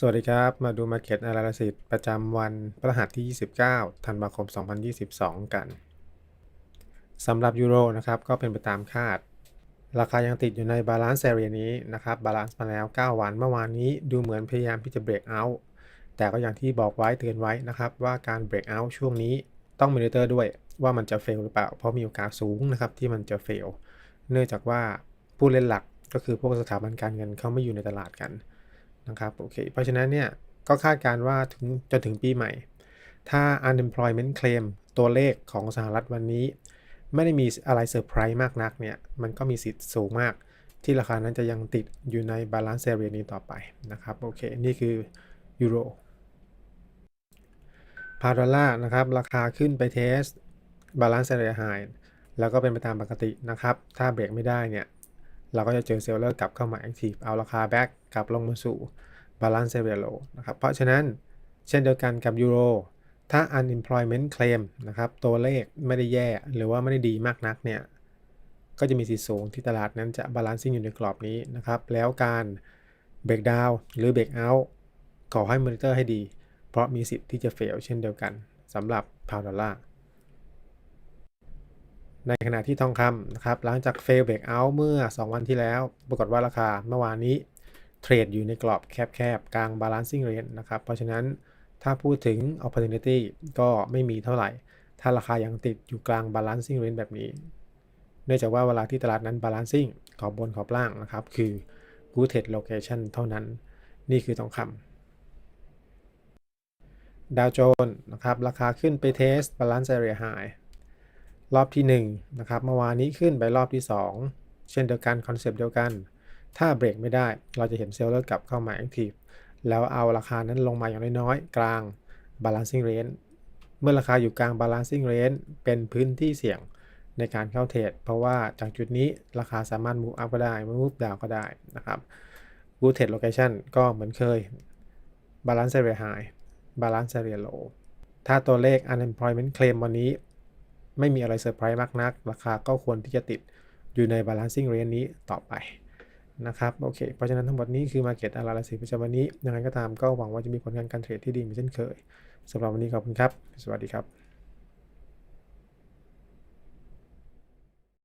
สวัสดีครับ มาดู Market Analysis ประจำวันพฤหัสที่ 29 ธันวาคม 2022 กันสำหรับยูโรนะครับก็เป็นไปตามคาด ราคายังติดอยู่ในบาลานซ์ area นี้นะครับบาลานซ์มาแล้ว 9 วันเมื่อวานนี้ดูเหมือนพยายามที่จะเบรกเอาท์แต่ก็อย่างที่บอกไว้เตือนไว้นะครับ ว่าการเบรกเอาท์ช่วงนี้ต้องมอนิเตอร์ด้วยว่ามันจะเฟลหรือเปล่า เพราะมีโอกาสสูงนะครับที่มันจะเฟลเนื่องจากว่าผู้เล่นหลักก็คือพวกสถาบันการเงินเขาไม่อยู่ในตลาดกัน นะครับโอเคเพราะฉะนั้นเนี่ยก็คาดการว่าถึงจนถึงปีใหม่ ถ้า unemployment claim ตัวเลขของสหรัฐวันนี้ ไม่ได้มีอะไรเซอร์ไพรส์มากนักเนี่ย มันก็มีสิทธิ์สูงมาก ที่ราคานั้นจะยังติดอยู่ในบาลานซ์เ area นี้ต่อไปนะครับ โอเค นี่คือยูโรพาดอลลาร์นะครับ ราคาขึ้นไปเทสบาลานซ์เ area high แล้วก็เป็นไปตามปกตินะครับ ถ้าเบรกไม่ได้เนี่ย เราก็จะเจอเซลเลอร์กลับเข้ามาแอคทีฟเอาราคาแบ็กกลับลงมาสู่บาลานซ์เซเวโลนะครับเพราะฉะนั้นเช่นเดียวกันกับยูโรถ้า unemployment claim นะครับตัวเลขไม่ได้แย่หรือว่าไม่ได้ดีมากนักเนี่ยก็จะมีสิทธิ์สูงที่ตลาดนั้นจะบาลานซิ่งอยู่ในกรอบนี้นะครับ แล้วการเบรกดาวหรือเบรกเอาท์ขอให้มอนิเตอร์ให้ดี เพราะมีสิทธิ์ที่จะเฟลเช่นเดียวกันสำหรับพาวดอลลาร์ ในขณะที่ทองคำนะครับหลังจากเฟลเบรกเอาท์เมื่อ 2 วันที่แล้ว ปรากฏว่าราคาเมื่อวานนี้เทรดอยู่ในกรอบแคบๆ กลาง balancing range นะครับ เพราะฉะนั้นถ้าพูดถึง opportunity ก็ไม่มีเท่าไหร่ ถ้าราคายังติดอยู่กลาง balancing range แบบนี้ เนื่องจากว่าเวลาที่ตลาดนั้น balancing ขอบบนขอบล่างนะครับ คือ good trade location เท่านั้น นี่คือทองคำดาวโจนส์นะครับราคาขึ้นไปเทส balance area high ร รอบที่1นะครับเมื่อวานนี้ขึ้นไปรอบที่ 2 เช่นเดียวกันคอนเซปต์เดียวกัน ถ้าเบรกไม่ได้เราจะเห็นเซลล์เลอร์กลับเข้ามาแอคทีฟแล้วเอาราคานั้นลงมาอย่างน้อยๆ กลาง balancing range เมื่อราคาอยู่กลาง balancing range เป็นพื้นที่เสี่ยงในการเข้าเทรดเพราะว่าจากจุดนี้ราคาสามารถ move up ก็ได้ move down ก็ได้นะครับ good trade location ก็เหมือนเคย balance area high balance area low ถ้าตัวเลข unemployment claim วันนี้ ไม่มีอะไรเซอร์ไพรส์มากนัก ราคาก็ควรที่จะติดอยู่ใน balancing range นี้ต่อไปนะครับโอเค เพราะฉะนั้นทั้งหมดนี้คือ Market Analysis ประจำวันนี้ยังไงก็ตามก็หวังว่าจะมีผลงานการเทรดที่ดีเหมือนเช่นเคยสำหรับวันนี้ขอบคุณครับ สวัสดีครับ